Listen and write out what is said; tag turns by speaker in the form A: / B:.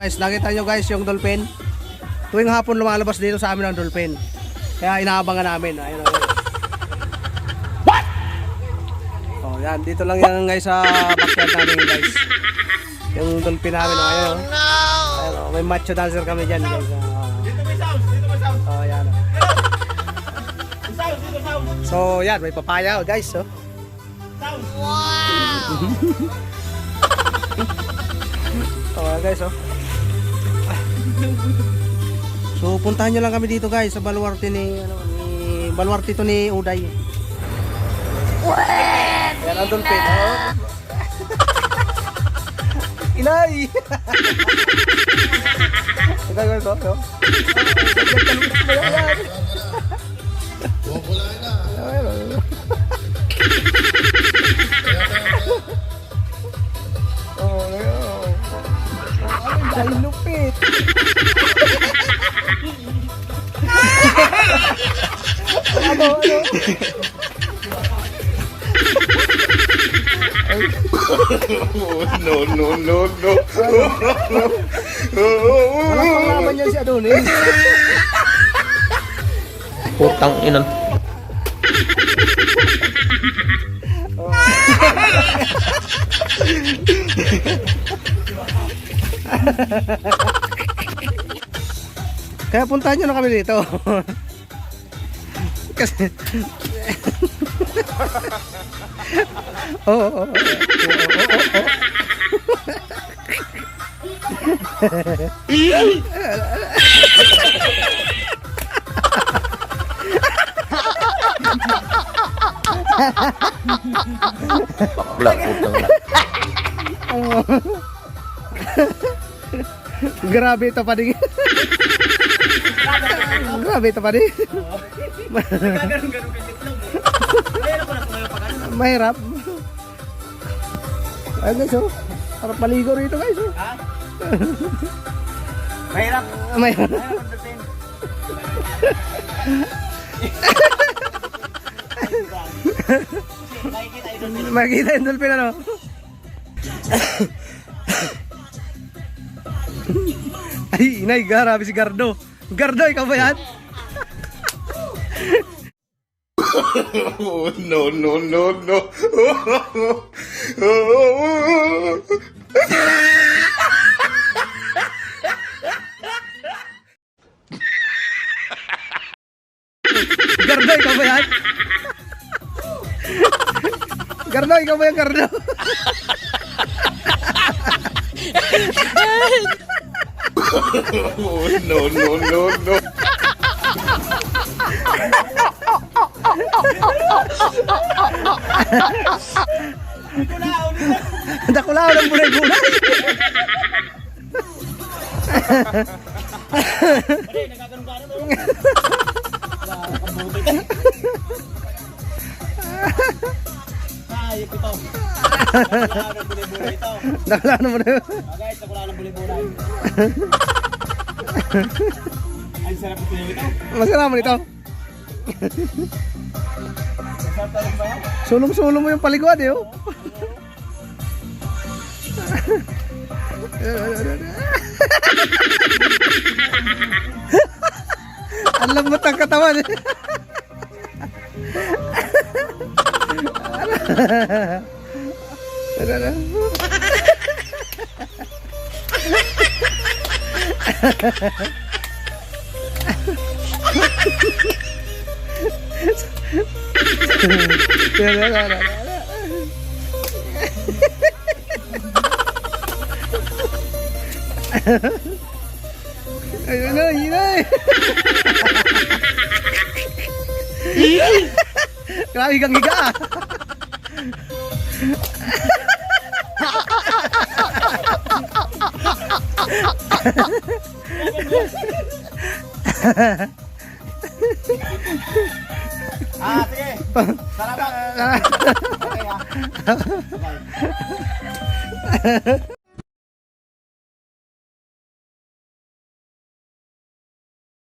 A: Guys, nakita nyo guys yung dolphin. Tuwing hapon lumalabas dito sa amin ang dolphin. Kaya inaabangan namin. Ayun, ayun. What? Oh, yan. Dito lang yan guys sa backyard namin guys. Yung dolphin namin. Oh, ayun, oh. Ayun, oh. May macho dancer kami dyan guys. Ah.
B: Dito may sounds, dito may sounds.
A: Oh, yan. oh.
B: Sounds, dito sounds.
A: So, yan. May papaya oh, guys. Oh.
B: Sounds.
A: Oh, guys, oh. So, puntahan nyo lang kami dito, guys, sa baluarte ni, ano, ni, baluarte to ni Uday. Yan ang dolphin, oh. Inay! Ito, oh. oh. Ayan, oh. Oh, ayun. Ay, lupit. Ano, ano?
C: no, no, no, no.
A: Walang panglaban niya si Adonis.
D: Putang ina.
A: Kaya puntahan nyo na kami dito. Kasi... Oo, oo, oo. Oo. Grabe ito pa din. Grabe ito pa din.
B: Ganun-ganun kasi itlog. Mayroon ko na tumayo pag ano.
A: Mahirap. Ayun guys, oh. Harap maligo rito guys, oh.
B: Ha? Mahirap.
A: Mahirap.
B: Mahirap.
A: Makikita yung dolphin ano. Ay, inay, grabe si Gardo. Gardo, ikaw ba yan?
C: Oh, no, no, no, no.
A: Gardo, ikaw ba yan? Gardo, ikaw ba yan?
C: Oh, no, no, no, no.
A: Dakulao ng bulay-bulay.
B: Hindi, nagkaganon ka ka. Hayop ito. Nakulao ng buli-buli ito.
A: Ng
B: guys, nakulao ng buli-buli. Ay, sarap ito ito.
A: Masarap nito. Sulong-sulong mo yung paliguan eh, oh. Ang lambot ng katawan eh. Ayun na, yun na. Grabe kang higa ah.
B: Ah, sige. Salamat. Okay, ah. Okay.